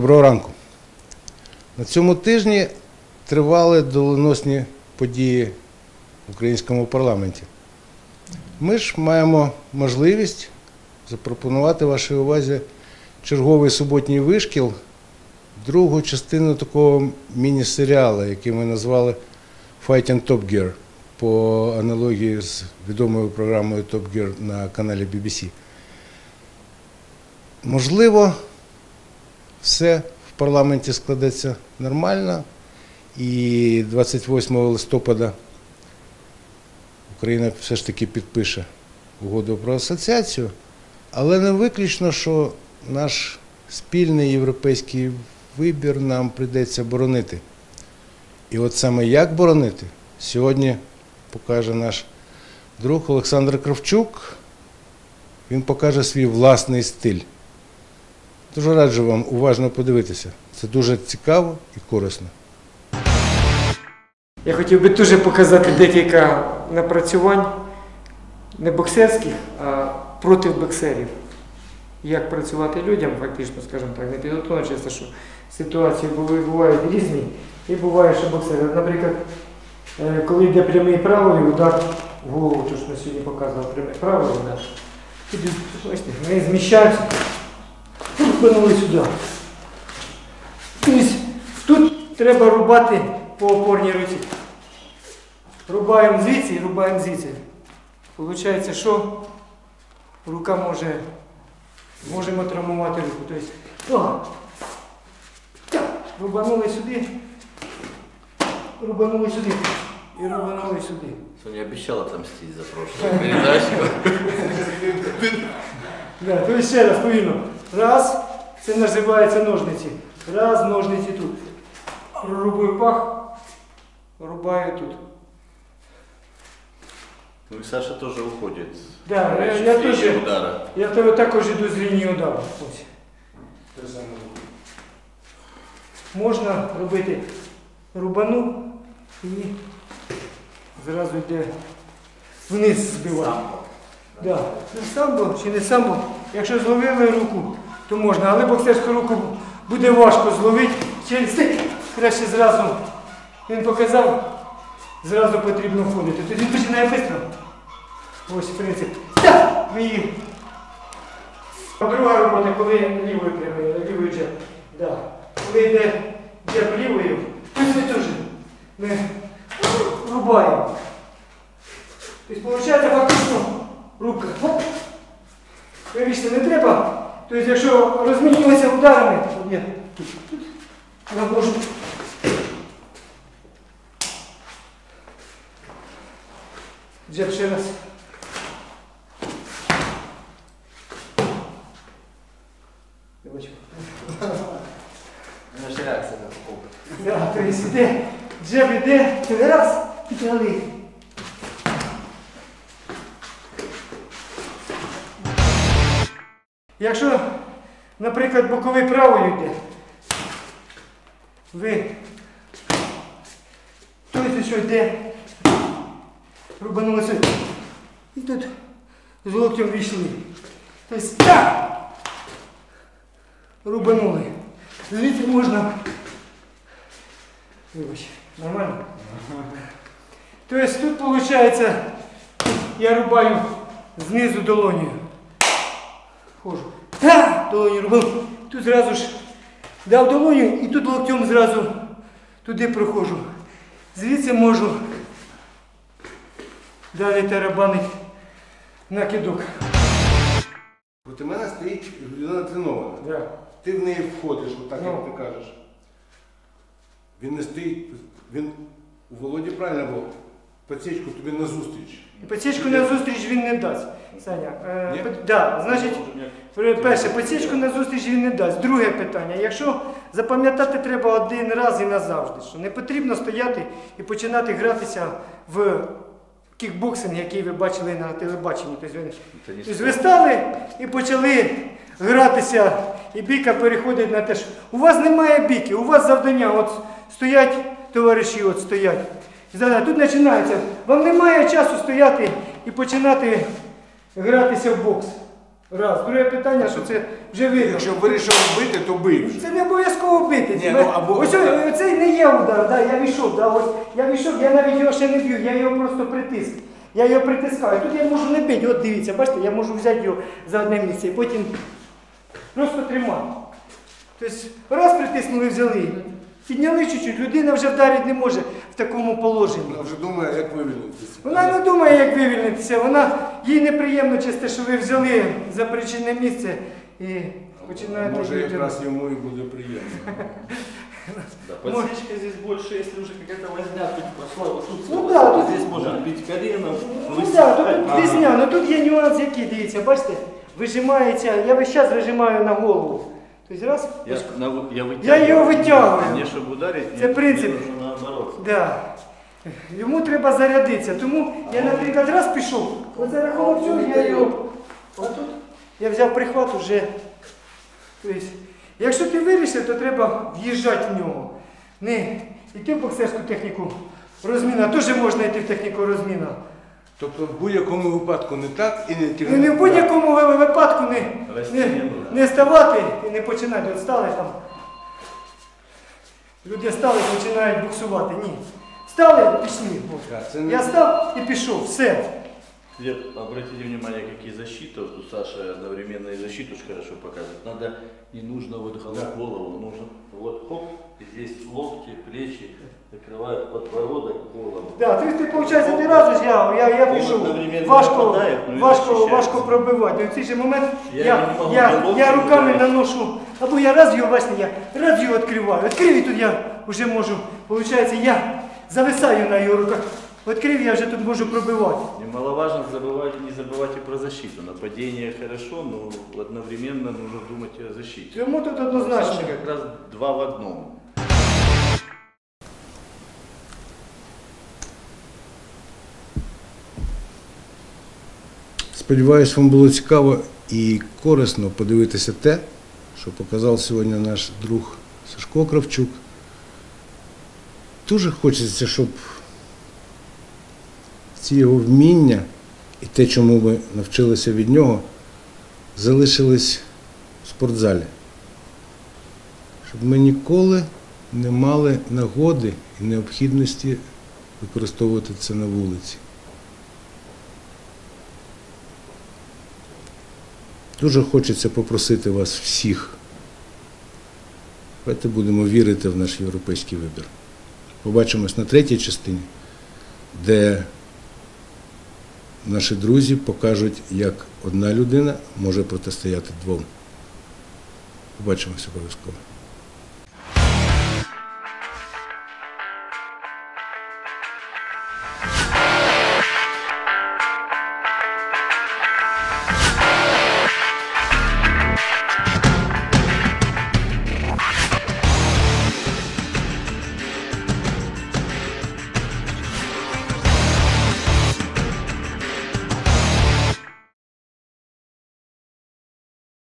Доброго ранку. На цьому тижні тривали доленосні події в українському парламенті. Ми ж маємо можливість запропонувати вашій увазі черговий суботній вишкіл, другу частину такого міні-серіалу, який ми назвали Fighting Top Gear по аналогії з відомою програмою Top Gear на каналі BBC. Можливо, все в парламенті складеться нормально, і 28 листопада Україна все ж таки підпише угоду про асоціацію, але не виключно, що наш спільний європейський вибір нам прийдеться боронити. І от саме як боронити, сьогодні покаже наш друг Олександр Кравчук. Він покаже свій власний стиль. Дуже раджу вам уважно подивитися. Це дуже цікаво і корисно. Я хотів би дуже показати декілька напрацювань не боксерських, а проти боксерів. Як працювати людям, фактично, скажімо так, не підготовлено, часто, що ситуації бувають різні, і буває, що боксери. Наприклад, е, коли йде прямий правий удар в голову, то що сьогодні показував прямий правий удар, вони зміщаються, рухнули сюди. Тобто тут треба рубати по опорній руці. Рубаємо звідси і рубаємо звідси. Получається, що рука може, можемо травмувати руку. Тобто, так, рубанули сюди, рубанули сюди і рубанули сюди. Соня обещала отомстить за прошлую передачу. Да, то ще раз повільно. Раз, це називається ножниці. Раз, ножниці тут. Рубую пах, рубаю тут. Ну и Саша тоже уходит. Да, я, я теж. удара. Я також йду з лінії удару. Ось. Можна робити рубану і зразу йде вниз збивати. Да. Не самбо чи не самбо. Якщо зловили руку, то можна, але боксерську руку буде важко зловити. Через краще зразу. Він показав, зразу потрібно входити. Тоді починає швидко. Ось принцип. Так, ви її Друга робота, коли лівою прямою, лівою джеб. Да. Коли йде джеб лівою, то теж ми рубаємо. Тобто, виходить, фактично рука. Вибачте, не треба. Тобто, якщо розмінюватися ударами, то я можу. Джеб ще раз. Да, то есть іде, джеб іде, ти раз, і дали. Якщо, наприклад, боковий правою йде, ви той, що йде, рубанули сюди. І тут з локтем війшли. Тобто так! Рубанули. Звідси можна Вибач, нормально? Тобто тут виходить, я рубаю знизу долонію. Хожу. Та! Долоню рубав. Тут зразу ж дав долоню і тут локтем зразу туди проходжу. Звідси можу далі тарабанить накидок. Проти мене стоїть людина тренована. Да. Ти в неї входиш, отак, Ну. як ти кажеш. Він не стоїть, він у Володі правильно було. Подсічку тобі назустріч. І Посічку на зустріч він не дасть. Саня, е, Ні? да, значить, перше, посічку на зустріч він не дасть. Друге питання. Якщо запам'ятати треба один раз і назавжди, що не потрібно стояти і починати гратися в кікбоксинг, який ви бачили на телебаченні. Тобто ви, тобто ви стали і почали гратися, і біка переходить на те, що у вас немає біки, у вас завдання, от стоять товариші, от стоять. Тут починається. Вам немає часу стояти і починати гратися в бокс. Раз. Друге питання, що це вже видно. Якщо вирішив бити, то бив. Це не обов'язково бити. Ні, ну, або- Ось оцей не є удар, да, я війшов, да, ось, я війшов, я навіть його ще не б'ю, я його просто притиск. Я його притискаю. Тут я можу не бити, от дивіться, бачите, я можу взяти його за одне місце і потім просто тримати. Тобто раз притиснули, взяли. Підняли чуть-чуть, людина вже вдарити не може такому положенні. Вона вже думає, як вивільнитися. Вона не думає, як вивільнитися. Вона їй неприємно чисто, що ви взяли за причинне місце і починаєте. Може, її якраз йому і буде приємно. Да, подсечка здесь больше, если уже какая-то возня тут пошла, вот тут, Ну вот да, тут тут- здесь можно бить коленом, Ну так, тут різня, ну тут є нюанс який, дивіться, бачите, вижимається, я весь час вижимаю на голову. Тобто раз, Я, на, я вытягиваю. Я ее вытягиваю. Мне, чтобы ударить, Это мне, принцип. да. Йому треба зарядитися. Тому я, наприклад, раз пішов, от за рахунок цього я його. Отут я взяв прихват уже. Тобто, якщо ти вирішив, то треба в'їжджати в нього. Не йти в боксерську техніку розміна, теж можна йти в техніку розміна. Тобто в будь-якому випадку не так і не Ну, тягнути. не в будь-якому випадку не, не не ставати і не починати. От стали там. Люди стали і починають буксувати. Ні. Стали, пішли. От. Я став і пішов. Все. Обратите внимание, какие защиты. Вот у Саши одновременно и защиту хорошо показывает. Надо, не нужно вот голов- голову, нужно вот хоп, здесь локти, плечи, закрывают подбородок, голову. Да, ти, ти виходить, ти разу я, я, я Он пішов. одновременно Важко, нападає, ну, і важко, захищається. важко пробивати. В цей же момент Я я, не можу я, ні локтем, я ні руками ударити. наношу, або я раз його, бачите, я раз його відкриваю. Відкрив і тут я вже можу, виходить, я зависаю на його руках. Відкрив, я вже тут можу пробивати. Немаловажно забывать, не забывайте про защиту. Нападение хорошо, но одновременно нужно думать и о защите. Тому тут У однозначно. Саши как раз два в одном. Сподіваюсь, вам було цікаво і корисно подивитися те, що показав сьогодні наш друг Сашко Кравчук. Дуже хочеться, щоб ці його вміння і те, чому ми навчилися від нього, залишились в спортзалі. Щоб ми ніколи не мали нагоди і необхідності використовувати це на вулиці. Дуже хочеться попросити вас всіх. Давайте будемо вірити в наш європейський вибір. Побачимось на третій частині, де наші друзі покажуть, як одна людина може протистояти двом. Побачимось обов'язково.